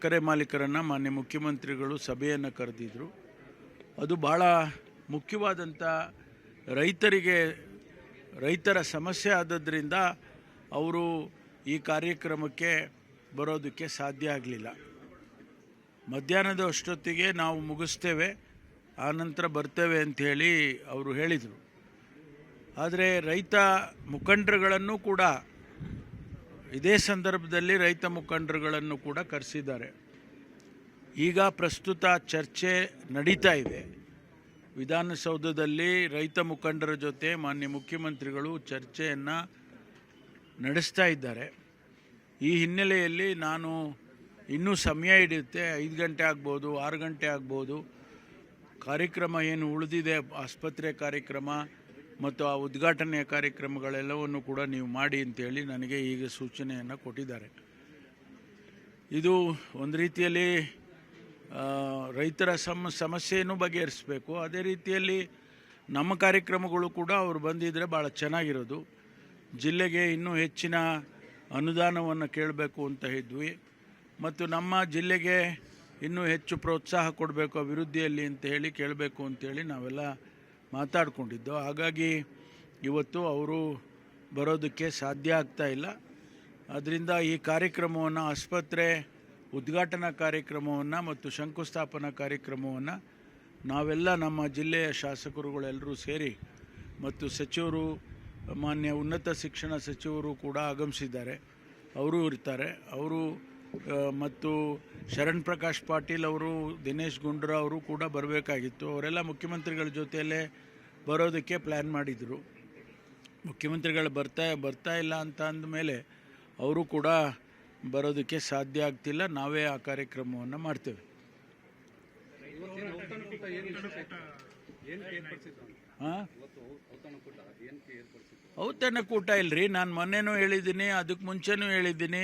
ಸಕ್ಕರೆ ಮಾಲೀಕರನ್ನು ಮಾನ್ಯ ಮುಖ್ಯಮಂತ್ರಿಗಳು ಸಭೆಯನ್ನು ಕರೆದಿದ್ದರು ಅದು ಭಾಳ ಮುಖ್ಯವಾದಂಥ ರೈತರಿಗೆ, ರೈತರ ಸಮಸ್ಯೆ ಆದದ್ದರಿಂದ ಅವರು ಈ ಕಾರ್ಯಕ್ರಮಕ್ಕೆ ಬರೋದಕ್ಕೆ ಸಾಧ್ಯ ಆಗಲಿಲ್ಲ. ಮಧ್ಯಾಹ್ನದ ಅಷ್ಟೊತ್ತಿಗೆ ನಾವು ಮುಗಿಸ್ತೇವೆ, ಆನಂತರ ಬರ್ತೇವೆ ಅಂಥೇಳಿ ಅವರು ಹೇಳಿದರು. ಆದರೆ ರೈತ ಮುಖಂಡರುಗಳನ್ನು ಕೂಡ ಇದೇ ಸಂದರ್ಭದಲ್ಲಿ ರೈತ ಮುಖಂಡರುಗಳನ್ನು ಕೂಡ ಕರೆಸಿದ್ದಾರೆ. ಈಗ ಪ್ರಸ್ತುತ ಚರ್ಚೆ ನಡೀತಾ ಇದೆ. ವಿಧಾನಸೌಧದಲ್ಲಿ ರೈತ ಮುಖಂಡರ ಜೊತೆ ಮಾನ್ಯ ಮುಖ್ಯಮಂತ್ರಿಗಳು ಚರ್ಚೆಯನ್ನು ನಡೆಸ್ತಾ ಇದ್ದಾರೆ. ಈ ಹಿನ್ನೆಲೆಯಲ್ಲಿ ನಾನು ಇನ್ನೂ ಸಮಯ ಹಿಡಿಯುತ್ತೆ. ಐದು ಗಂಟೆ ಆಗ್ಬೋದು, ಆರು ಗಂಟೆ ಆಗ್ಬೋದು. ಕಾರ್ಯಕ್ರಮ ಏನು ಉಳಿದಿದೆ? ಆಸ್ಪತ್ರೆ ಕಾರ್ಯಕ್ರಮ ಮತ್ತು ಆ ಉದ್ಘಾಟನೆಯ ಕಾರ್ಯಕ್ರಮಗಳೆಲ್ಲವನ್ನು ಕೂಡ ನೀವು ಮಾಡಿ ಅಂತೇಳಿ ನನಗೆ ಈಗ ಸೂಚನೆಯನ್ನು ಕೊಟ್ಟಿದ್ದಾರೆ. ಇದು ಒಂದು ರೀತಿಯಲ್ಲಿ ರೈತರ ಸಮ, ಸಮಸ್ಯೆಯನ್ನು ಬಗೆಹರಿಸಬೇಕು. ಅದೇ ರೀತಿಯಲ್ಲಿ ನಮ್ಮ ಕಾರ್ಯಕ್ರಮಗಳು ಕೂಡ ಅವರು ಬಂದಿದ್ದರೆ ಭಾಳ ಚೆನ್ನಾಗಿರೋದು. ಜಿಲ್ಲೆಗೆ ಇನ್ನೂ ಹೆಚ್ಚಿನ ಅನುದಾನವನ್ನು ಕೇಳಬೇಕು ಅಂತ ಇದ್ವಿ. ಮತ್ತು ನಮ್ಮ ಜಿಲ್ಲೆಗೆ ಇನ್ನೂ ಹೆಚ್ಚು ಪ್ರೋತ್ಸಾಹ ಕೊಡಬೇಕು ಅಭಿವೃದ್ಧಿಯಲ್ಲಿ ಅಂತ ಹೇಳಿ ಕೇಳಬೇಕು ಅಂತೇಳಿ ನಾವೆಲ್ಲ ಮಾತಾಡಿಕೊಂಡಿದ್ದು. ಹಾಗಾಗಿ ಇವತ್ತು ಅವರು ಬರೋದಕ್ಕೆ ಸಾಧ್ಯ ಆಗ್ತಾ ಇಲ್ಲ. ಅದರಿಂದ ಈ ಕಾರ್ಯಕ್ರಮವನ್ನು ಆಸ್ಪತ್ರೆ ಉದ್ಘಾಟನಾ ಕಾರ್ಯಕ್ರಮವನ್ನು ಮತ್ತು ಶಂಕುಸ್ಥಾಪನಾ ಕಾರ್ಯಕ್ರಮವನ್ನು ನಾವೆಲ್ಲ ನಮ್ಮ ಜಿಲ್ಲೆಯ ಶಾಸಕರುಗಳೆಲ್ಲರೂ ಸೇರಿ ಮತ್ತು ಸಚಿವರು, ಮಾನ್ಯ ಉನ್ನತ ಶಿಕ್ಷಣ ಸಚಿವರು ಕೂಡ ಆಗಮಿಸಿದ್ದಾರೆ. ಅವರು ಇರ್ತಾರೆ. ಅವರು ಮತ್ತು ಶರಣ್ ಪ್ರಕಾಶ್ ಪಾಟೀಲ್ ಅವರು, ದಿನೇಶ್ ಗುಂಡೂರಾವ್ ಅವರು ಕೂಡ ಬರಬೇಕಾಗಿತ್ತು. ಅವರೆಲ್ಲ ಮುಖ್ಯಮಂತ್ರಿಗಳ ಜೊತೆಯಲ್ಲೇ ಬರೋದಕ್ಕೆ ಪ್ಲ್ಯಾನ್ ಮಾಡಿದರು. ಮುಖ್ಯಮಂತ್ರಿಗಳು ಬರ್ತಾ ಬರ್ತಾ ಇಲ್ಲ ಅಂತ ಅಂದಮೇಲೆ ಅವರು ಕೂಡ ಬರೋದಕ್ಕೆ ಸಾಧ್ಯ ಆಗ್ತಿಲ್ಲ. ನಾವೇ ಆ ಕಾರ್ಯಕ್ರಮವನ್ನು ಮಾಡ್ತೇವೆ. ಹಾಂ ಔತಣಕೂಟ ಇಲ್ಲರಿ ನಾನು ಮೊನ್ನೆನೂ ಹೇಳಿದ್ದೀನಿ ಅದಕ್ಕೆ ಮುಂಚೆನೂ ಹೇಳಿದ್ದೀನಿ.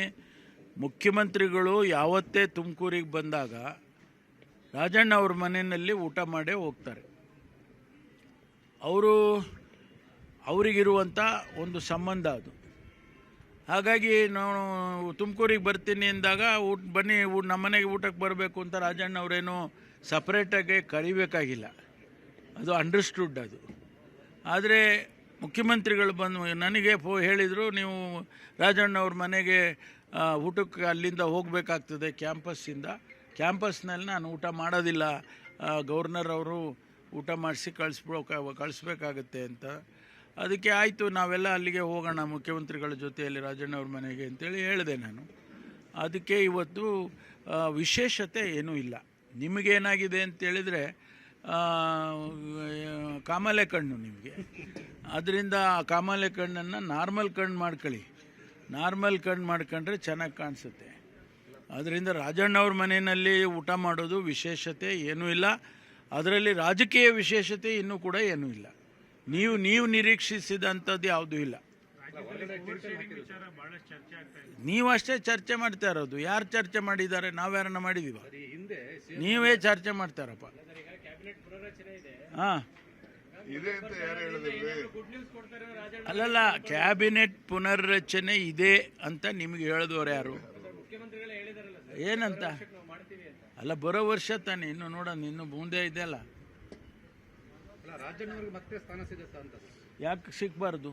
ಮುಖ್ಯಮಂತ್ರಿಗಳು ಯಾವತ್ತೇ ತುಮಕೂರಿಗೆ ಬಂದಾಗ ರಾಜಣ್ಣ ಅವ್ರ ಮನೆಯಲ್ಲಿ ಊಟ ಮಾಡೇ ಹೋಗ್ತಾರೆ. ಅವರು ಅವರಿಗಿರುವಂಥ ಒಂದು ಸಂಬಂಧ ಅದು. ಹಾಗಾಗಿ ನಾನು ತುಮಕೂರಿಗೆ ಬರ್ತೀನಿ ಅಂದಾಗ ಊಟ ಬನ್ನಿ ನಮ್ಮ ಮನೆಗೆ ಊಟಕ್ಕೆ ಬರಬೇಕು ಅಂತ ರಾಜಣ್ಣ ಅವರೇನು ಸಪ್ರೇಟಾಗಿ ಕರಿಬೇಕಾಗಿಲ್ಲ. ಅದು ಅಂಡರ್ಸ್ಟುಡ್ ಅದು. ಆದರೆ ಮುಖ್ಯಮಂತ್ರಿಗಳು ಬಂದು ನನಗೆ ಫೋ ಹೇಳಿದರು, ನೀವು ರಾಜಣ್ಣ ಅವ್ರ ಮನೆಗೆ ಊಟಕ್ಕೆ ಅಲ್ಲಿಂದ ಹೋಗಬೇಕಾಗ್ತದೆ ಕ್ಯಾಂಪಸ್ಸಿಂದ. ಕ್ಯಾಂಪಸ್ನಲ್ಲಿ ನಾನು ಊಟ ಮಾಡೋದಿಲ್ಲ. ಗೌರ್ನರ್ ಅವರು ಊಟ ಮಾಡಿಸಿ ಕಳಿಸ್ಬೋಕ ಕಳಿಸ್ಬೇಕಾಗತ್ತೆ ಅಂತ. ಅದಕ್ಕೆ ಆಯಿತು, ನಾವೆಲ್ಲ ಅಲ್ಲಿಗೆ ಹೋಗೋಣ, ಮುಖ್ಯಮಂತ್ರಿಗಳ ಜೊತೆಯಲ್ಲಿ ರಾಜಣ್ಣ ಅವ್ರ ಮನೆಗೆ ಅಂತೇಳಿ ಹೇಳಿದೆ ನಾನು. ಅದಕ್ಕೆ ಇವತ್ತು ವಿಶೇಷತೆ ಏನೂ ಇಲ್ಲ. ನಿಮಗೇನಾಗಿದೆ ಅಂತೇಳಿದರೆ ಕಾಮಾಲೆ ಕಣ್ಣು ನಿಮಗೆ. ಅದರಿಂದ ಆ ಕಾಮಾಲೆ ಕಣ್ಣನ್ನು ನಾರ್ಮಲ್ ಕಣ್ಣು ಮಾಡ್ಕೊಳ್ಳಿ. ನಾರ್ಮಲ್ ಕಣ್ಣು ಮಾಡ್ಕೊಂಡ್ರೆ ಚೆನ್ನಾಗಿ ಕಾಣಿಸುತ್ತೆ. ಅದರಿಂದ ರಾಜಣ್ಣವ್ರ ಮನೆಯಲ್ಲಿ ಊಟ ಮಾಡೋದು ವಿಶೇಷತೆ ಏನೂ ಇಲ್ಲ. ಅದರಲ್ಲಿ ರಾಜಕೀಯ ವಿಶೇಷತೆ ಇನ್ನೂ ಕೂಡ ಏನೂ ಇಲ್ಲ. ನೀವು ನೀವು ನಿರೀಕ್ಷಿಸಿದಂಥದ್ದು ಯಾವುದೂ ಇಲ್ಲ. ನೀವು ಅಷ್ಟೇ ಚರ್ಚೆ ಮಾಡ್ತಾ ಇರೋದು. ಯಾರು ಚರ್ಚೆ ಮಾಡಿದ್ದಾರೆ? ನಾವ್ಯಾರನ್ನ ಮಾಡಿದೀವ? ನೀವೇ ಚರ್ಚೆ ಮಾಡ್ತಾರಪ್ಪ ಹಾಂ. ಇದೆ ಅಂತ ಯಾರು ಹೇಳಿದ್ರಿ? ಅಲ್ಲಲ್ಲ ಕ್ಯಾಬಿನೆಟ್ ಪುನರ್ರಚನೆ ಇದೆ ಅಂತ ನಿಮ್ಗೆ ಹೇಳಿದವರು ಯಾರು? ಏನಂತ? ಅಲ್ಲ ಬರೋ ವರ್ಷ ತಾನೆ ಇನ್ನು ನೋಡೋಣ ಇನ್ನು ಮುಂದೆ ಇದೆಯಲ್ಲ ಅಲ್ಲ. ರಾಜಣ್ಣವ್ರಿಗೆ ಮತ್ತೆ ಸ್ಥಾನ ಸಿಗುತ್ತಾ ಅಂತ ಯಾಕೆ ಸಿಗ್ಬಾರ್ದು?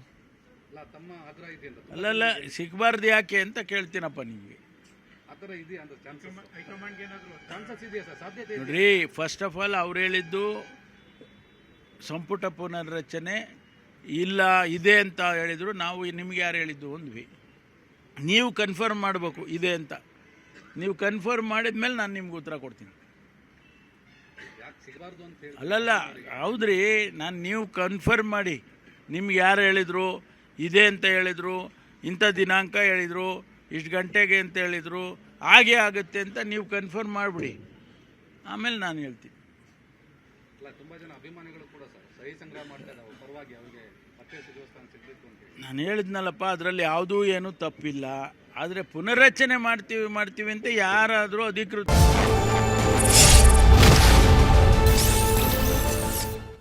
ಅಲ್ಲ ತಮ್ಮ ಆಗ್ರಹ ಇದೆ ಅಂತ. ಅಲ್ಲಲ್ಲ ಸಿಕ್ಬಾರ್ದು ಯಾಕೆ ಅಂತ ಕೇಳ್ತೀನಪ್ಪ ನಿಮಗೆ. ಇದೆ? ನೋಡ್ರಿ ಫಸ್ಟ್ ಆಫ್ ಆಲ್ ಅವ್ರು ಹೇಳಿದ್ದು ಸಂಪುಟ ಪುನರ್ರಚನೆ ಇಲ್ಲ, ಇದೆ ಅಂತ ಹೇಳಿದರು, ನಾವು ನಿಮ್ಗೆ ಯಾರು ಹೇಳಿದ್ದು ಅಂದ್ವಿ. ನೀವು ಕನ್ಫರ್ಮ್ ಮಾಡಬೇಕು, ಇದೆ ಅಂತ. ನೀವು ಕನ್ಫರ್ಮ್ ಮಾಡಿದ ಮೇಲೆ ನಾನು ನಿಮ್ಗೆ ಉತ್ತರ ಕೊಡ್ತೀನಿ. ಅಲ್ಲಲ್ಲ, ಹೌದ್ರಿ, ನಾನು ನೀವು ಕನ್ಫರ್ಮ್ ಮಾಡಿ. ನಿಮ್ಗೆ ಯಾರು ಹೇಳಿದರು? ಇದೆ ಅಂತ ಹೇಳಿದರು, ಇಂಥ ದಿನಾಂಕ ಹೇಳಿದರು, ಇಷ್ಟು ಗಂಟೆಗೆ ಅಂತ ಹೇಳಿದರು, ಹಾಗೆ ಆಗುತ್ತೆ ಅಂತ ನೀವು ಕನ್ಫರ್ಮ್ ಮಾಡಿಬಿಡಿ. ಆಮೇಲೆ ನಾನು ಹೇಳ್ತೀನಿ. ಅಲ್ಲ, ತುಂಬಾ ಜನ ಅಭಿಮಾನಿಗಳು ಕೂಡ ಸರ್, ಸಹಿ ಸಂಗ್ರಹ ಮಾಡ್ತಾ ಇದ್ದಾವೆ ಪರವಾಗಿ ಅವರಿಗೆ ಮತ್ತೆ ಸಿಗುವ ಸ್ಥಾನ ಸಿಗಬೇಕು ಅಂತ ನಾನು ಹೇಳಿದ್ನಲ್ಲಪ್ಪ, ಅದರಲ್ಲಿ ಯಾವುದೂ ಏನೂ ತಪ್ಪಿಲ್ಲ. ಆದರೆ ಪುನರ್ರಚನೆ ಮಾಡ್ತೀವಿ ಮಾಡ್ತೀವಿ ಅಂತ ಯಾರಾದರೂ ಅಧಿಕೃತ